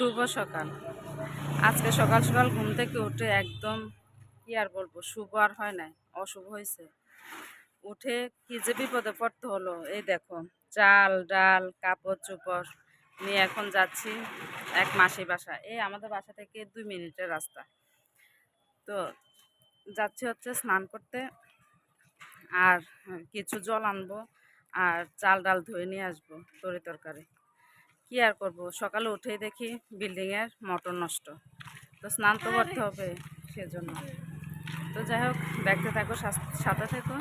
শুভ সকাল। আজকে সকাল সকাল ঘুম থেকে উঠে একদম কি আর বলব, শুভ আর হয় নাই, অশুভ হয়েছে উঠে কি যে বিপদে পড়তে হলো, এই দেখো, চাল, ডাল, কাপড় চোপড় নিয়ে এখন যাচ্ছি এক মাসি বাসা। এই আমাদের বাসা থেকে দুই মিনিটের রাস্তা। তো যাচ্ছি হচ্ছে স্নান করতে, আর কিছু জল আনব, আর চাল, ডাল ধুয়ে নিয়ে আসব তরি তরকারি। কি আর করব? সকালে উঠেই দেখি বিল্ডিংয়ের মোটর নষ্ট। তো স্নান তো করতে হবে সেজন্য। তো যাই হোক দেখতে থাকো সাথে থেকো।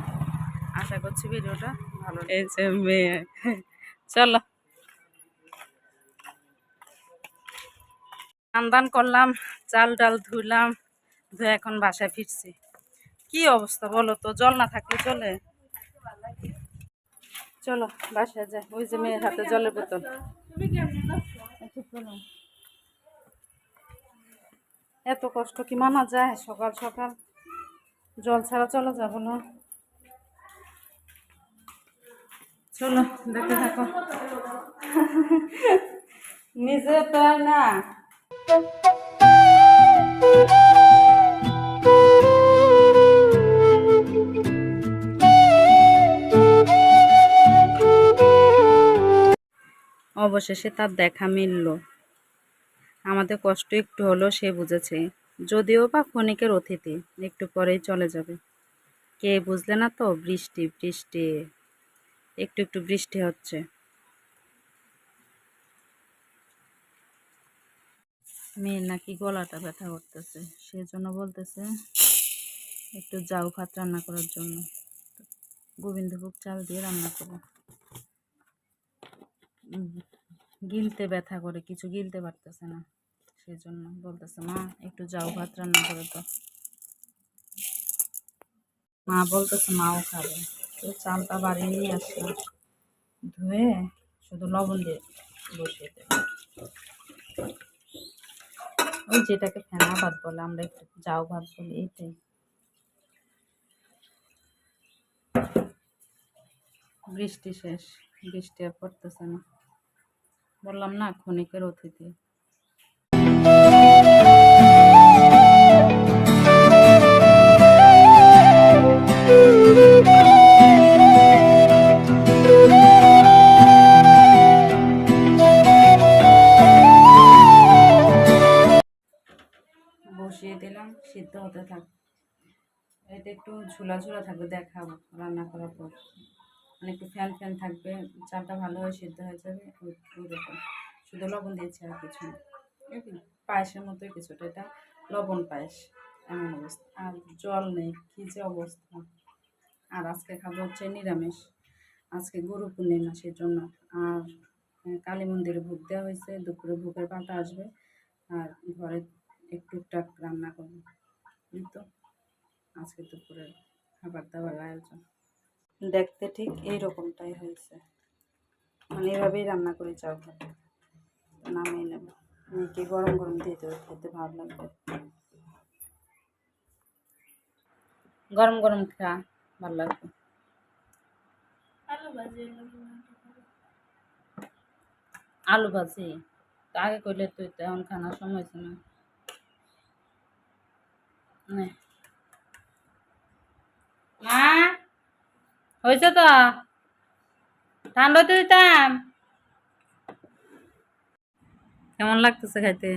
আশা করছি ভিডিওটা ভালো এই যে মেয়ে। চলো। দান করলাম চাল ডাল ধুইলাম ধুয়ে এখন বাসায় ফিরছি। কি অবস্থা বলো তো? জল না থাকলে চলে? চলো বাসায় যাই। ওই যে মেয়ের হাতে জলের বোতল। চলো। এত কষ্ট কি মানা যায়? সকাল সকাল জল ছাড়া চলে যাব না। চলো, দেখতে থাকো। নিজে তো না। অবশেষে তার দেখা মিলল। আমাদের কষ্ট একটু হলেও সে বুঝেছে। যদিও বা ক্ষণিকের অতিথি একটু পরেই চলে যাবে। কে বুঝলে না তো? বৃষ্টি বৃষ্টি। একটু একটু বৃষ্টি হচ্ছে। মেয়ের নাকি গলাটা ব্যথা করতেছে। সেই জন্য বলতেছে, একটু জাউ ভাত রান্না করার জন্য। গোবিন্দভোগ চাল দিয়ে রান্না করব। গিলতে ব্যথা করে, কিছু গিলতে পারতেছে না। সেই জন্য বলতেছে, মা, একটু যাও, ভাত রান্না করে তো মা বলতেছে, মাও খাবে। তো চালটা বাড়ি নিয়ে আসি ধুয়ে শুধু লবণ দিয়ে বসিয়ে দেবে ওই যেটাকে ফেনা ভাত বলে, আমরা একটু যাও ভাত বলি, এইটাই। বৃষ্টি শেষ, বৃষ্টি আর পড়তেছে না। বললাম, না, ক্ষণিকের অতিথি। বসিয়ে দিলাম, সিদ্ধ হতে থাক। এটা একটু ঝুলা ঝুলা থাকবে দেখাবো রান্না করার পর। মানে একটু ফ্যান ফ্যান থাকবে চালটা ভালোভাবে সিদ্ধ হয়ে যাবে, ওই ওইরকম শুধু লবণ দিয়েছি আর কিছু না। পায়েসের মতোই কিছুটা, এটা লবণ পায়েস, এমন অবস্থা। আর জল নেই, কী যে অবস্থা। আর আজকে খাব হচ্ছে নিরামিষ। আজকে গুরু পূর্ণিমা সেই জন্য আর কালী মন্দিরে ভোগ দেওয়া হয়েছে, দুপুরে ভোগের পাটা আসবে। আর ঘরে একটু টুকটাক রান্না করব। তো, আজকে দুপুরে খাবার দাবার আয়োজন। দেখতে ঠিক এই রকমটাই হয়েছে। মানে এভাবেই রান্না করে চাও নামিয়ে নেব। মেয়েকে গরম গরম দিয়ে দেবো খেতে ভালো লাগবে। গরম গরম খা ভালো লাগবে। আলু ভাজি আগে করলে তুই তো এখন খানার সময় হয়েছে না। মা! হয়েছে তো? ঠান্ডা হতে দিতাম। কেমন লাগতেছে খাইতে?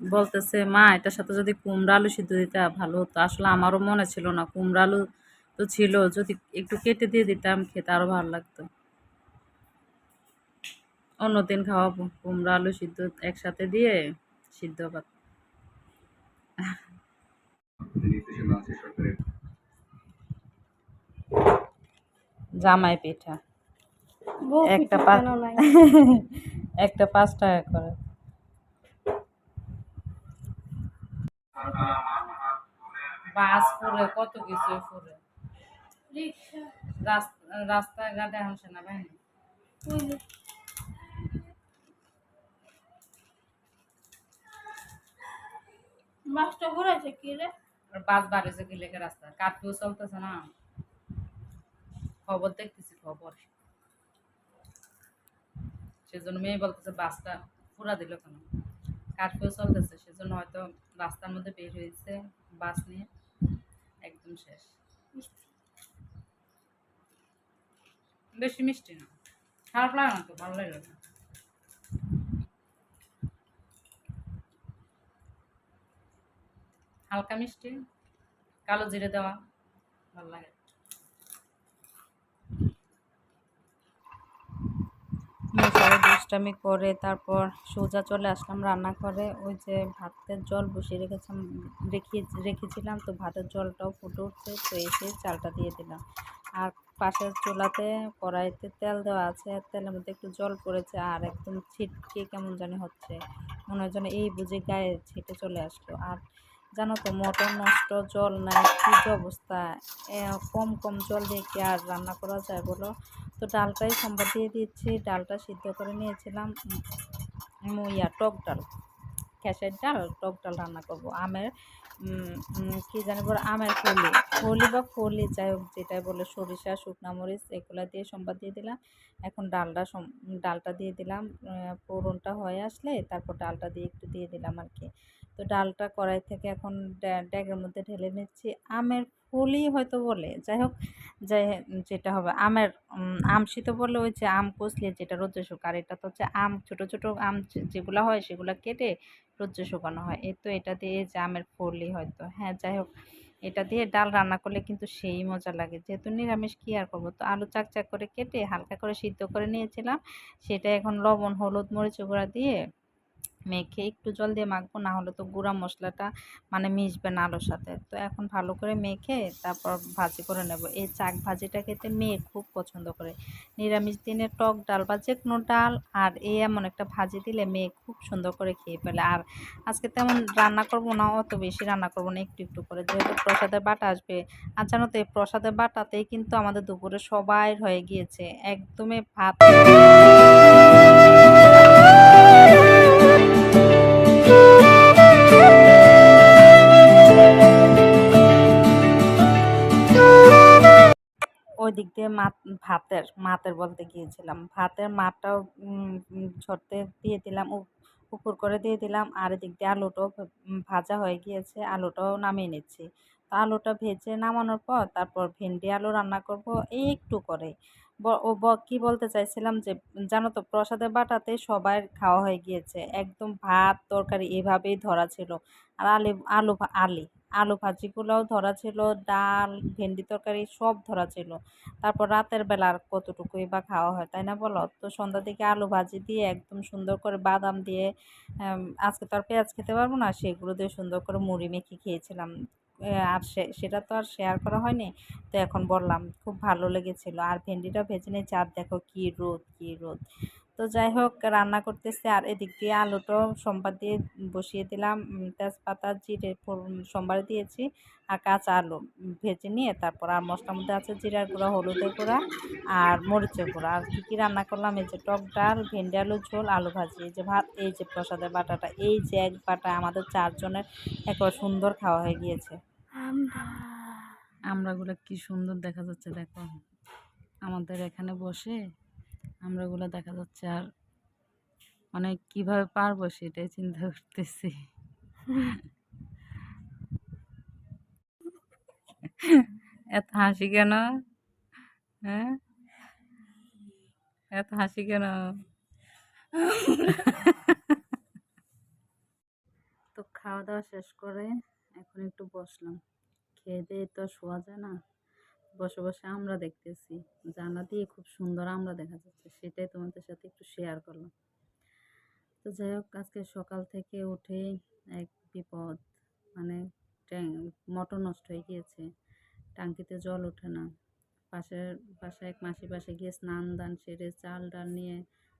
বলতেছে, মা, এটার সাথে যদি কুমড়া আলু সিদ্ধ দিতে, ভালো হতো। আসলে আমারও মনে ছিল না, কুমড়া আলু তো ছিল, যদি একটু কেটে দিয়ে দিতাম, খেতে আরও ভালো লাগতো। অন্যদিন খাওয়াবো, কুমড়া আলু সিদ্ধ একসাথে দিয়ে সিদ্ধ জামাই পিঠা। একটা পাঁচ একটা পাঁচ টাকা করে। বাস পুরে কত কিছু পুরে। রাস্তায় ঘাটে হাসে না ভাই মাছটা ঘুরাইছে কি রে? বাস বাড়িছে কি লেগে রাস্তা কার্ফিউ চলতেছে না। খবর দেখতেছি খবর। সেজন্য মেয়ে বলতেছে, বাসটা পুরা দিল কেন? কারফিউ চলতেছে, সেজন্য হয়তো রাস্তার মধ্যে বের হয়েছে, বাস নিয়ে। একদম শেষ। বেশি মিষ্টি না। খারাপ লাগে না তো, ভালো লাগে না। হালকা মিষ্টি, কালো জিরে দেওয়া, ভালো লাগে সবাই দুষ্টামি করে তারপর সোজা চলে আসলাম রান্না করে ওই যে ভাতের জল বসিয়ে রেখেছিলাম, রেখে, রেখেছিলাম তো ভাতের জলটাও ফুটে উঠছে, তো এসে চালটা দিয়ে দিলাম। আর পাশের চুলাতে কড়াইতে তেল দেওয়া আছে তেলের মধ্যে একটু জল পড়েছে আর একদম ছিটকে কেমন জানি হচ্ছে। মনে হয় যেন এই বুঝে গায়ে ছিটে চলে আসলো। আর জানো তো মটন নষ্ট জল নাই, কী অবস্থা? কম কম জল দিয়ে কি আর রান্না করা যায় বলো? তো ডালটাই সম্বাদ দিয়ে দিচ্ছি, ডালটা সিদ্ধ করে নিয়েছিলাম মুইয়া ইয়া টক ডাল খেসের ডাল, টক ডাল রান্না করব। আমের কি জানি বলে, আমের ফলি ফলি বা ফলি, যাই হোক যেটাই বলে, সরিষা, শুকনা মরিচ, এগুলো দিয়ে সম্বাদ দিয়ে দিলাম। এখন ডালটা ডালটা দিয়ে দিলাম। ফোড়নটা হয়ে আসলে তারপর ডালটা দিয়ে একটু দিয়ে দিলাম আর কি। তো ডালটা কড়াই থেকে এখন ড্যা- ড্যাগের মধ্যে ঢেলে নিচ্ছি। আমের ফলি হয়তো বলে। যাই হোক যাই যেটা হবে, আমের আম আমসি তো বলে ওই যে আম কষলে যেটা রোদ্রে শুকার এটা তো হচ্ছে আম, ছোট ছোট আম যেগুলো হয় সেগুলো কেটে রোদ্রে শুকানো হয়। এ তো এটা দিয়ে যে আমের ফলি হয়তো। হ্যাঁ যাই হোক, এটা দিয়ে ডাল রান্না করলে কিন্তু সেই মজা লাগে। যেহেতু নিরামিষ, কী আর করব? তো আলু চাক চাক করে কেটে হালকা করে সিদ্ধ করে নিয়েছিলাম। সেটা এখন লবণ, হলুদ মরিচ গুঁড়া দিয়ে মেখে একটু জল দিয়ে মাখবো, না হলে তো গুঁড়া মশলাটা মানে মিশবে না আলুর সাথে। তো এখন ভালো করে মেখে তারপর ভাজি করে নেব। এই চাক ভাজিটা খেতে মেয়ে খুব পছন্দ করে। নিরামিষ দিনে টক ডাল বা যে কোনো ডাল আর এই এমন একটা ভাজি দিলে মেয়ে খুব সুন্দর করে খেয়ে ফেলে। আর আজকে তেমন রান্না করব না, অত বেশি রান্না করব না, একটু একটু করে। যেহেতু প্রসাদের বাটা আসবে, আর জানো তো এই প্রসাদের বাটাতেই কিন্তু আমাদের দুপুরে সবাই হয়ে গিয়েছে। একদমই ভাত ওই দিক দিয়ে ভাতের মাতের বলতে গিয়েছিলাম। ভাতের উম, ঝরতে দিয়ে দিলাম উপ- উপর করে দিয়ে দিলাম। আর এদিক দিয়ে আলুটাও ভাজা হয়ে গিয়েছে আলুটাও নামিয়ে নিচ্ছি। আলুটা ভেজে নামানোর পর তারপর ভেন্ডি আলু রান্না করব এই একটু করে। ও কি বলতে চাইছিলাম যে, জানো তো প্রসাদের বাটাতে সবার খাওয়া হয়ে গিয়েছে। একদম ভাত, তরকারি এভাবেই ধরা ছিল। আর আলি, আলু আলি, আলু ভাজিগুলোও ধরা ছিল, ডাল, ভেন্ডি তরকারি সব ধরা ছিল। তারপর রাতের বেলা আর কতটুকুই বা খাওয়া হয়, তাই না বলো? তো সন্ধ্যা দিকে আলু ভাজি দিয়ে একদম সুন্দর করে বাদাম দিয়ে আজকে তো আর পেঁয়াজ খেতে পারব না, সেগুলো দিয়ে সুন্দর করে মুড়ি মেখে খেয়েছিলাম। আর সেটা তো আর শেয়ার করা হয়নি। তো এখন বললাম, খুব ভালো লেগেছিল। আর ভেন্ডিটা ভেজে নিয়েছি। আর দেখো কী রোদ কী রোদ। তো যাই হোক, রান্না করতেছে। আর এদিক দিয়ে আলুটাও সোমবার দিয়ে বসিয়ে দিলাম। তেজপাতা, জিরে সোমবার দিয়েছি। আর কাঁচা আলু ভেজে নিয়ে তারপর আর মশলার মধ্যে আছে জিরার গুঁড়া, হলুদের গুঁড়া আর মরিচের গুঁড়া। আর কী কী রান্না করলাম? এই যে টক ডাল, ভেন্ডি আলু ঝোল, আলু ভাজি। এই যে ভাত, এই যে প্রসাদের বাটাটা। এই যে এক বাটা আমাদের চারজনের একবার সুন্দর খাওয়া হয়ে গিয়েছে। আমরাগুলো কি সুন্দর দেখা যাচ্ছে দেখো। আমাদের এখানে বসে আমরাগুলো দেখা যাচ্ছে আর মানে কীভাবে পারব সেটাই চিন্তা করতেছি। এত হাসি কেন? হ্যাঁ? এত হাসি কেন? তো খাওয়া দাওয়া শেষ করে এখন একটু বসলাম। খেয়ে দিয়ে তো শোয়া যায় না। বসে বসে আমরা দেখতেছি। জানলা দিয়ে খুব সুন্দর আমরা দেখা যাচ্ছে। সেটাই তোমাদের সাথে একটু শেয়ার করলাম। তো যাই হোক, আজকে সকাল থেকে উঠে এক বিপদ মানে মোটর নষ্ট হয়ে গিয়েছে। টাঙ্কিতে জল ওঠে না। পাশের পাশে এক মাসি পাশে গিয়ে স্নান দান সেরে চাল ডাল নিয়ে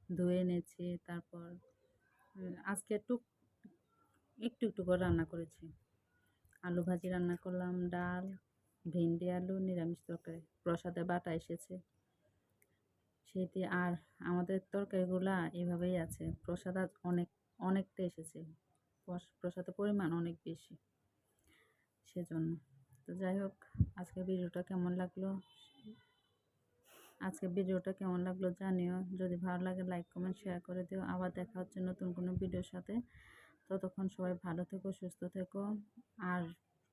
ধুয়ে এনেছি। তারপর আজকে টুক একটু একটু করে রান্না করেছি। আলু ভাজি রান্না করলাম, ডাল, ভেন্ডি, আলু, নিরামিষ তরকারি, প্রসাদে বাটা এসেছে। সেটি আর আমাদের তরকারিগুলা এভাবেই আছে। প্রসাদ অনেক, অনেকটা এসেছে। প্রসাদের পরিমাণ অনেক বেশি সেজন্য। তো যাই হোক, আজকের ভিডিওটা কেমন লাগল? আজকে ভিডিওটা কেমন লাগল জানিও। যদি ভালো লাগে লাইক কমেন্ট শেয়ার করে দিও। আবার দেখা হচ্ছে নতুন কোনো ভিডিওর সাথে। ততক্ষণ সবাই ভালো থেকো সুস্থ থেকো আর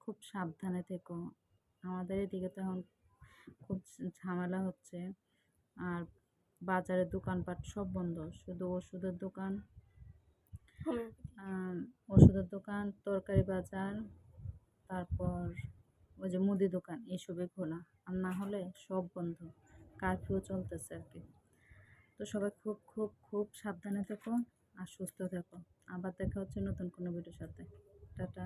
খুব সাবধানে থেকো। আমাদের এদিকে তো এখন খুব ঝামেলা হচ্ছে আর বাজারের দোকানপাট সব বন্ধ শুধু ওষুধের দোকান ওষুধের দোকান তরকারি বাজার তারপর ওই যে মুদি দোকান এসবে খোলা। আর না হলে সব বন্ধ কারফিউ চলতেছে আর কি। তো সবাই খুব খুব খুব সাবধানে থেকো। আর সুস্থ থাকো। আবার দেখা হচ্ছে নতুন কোনো ভিডিওর সাথে। টাটা।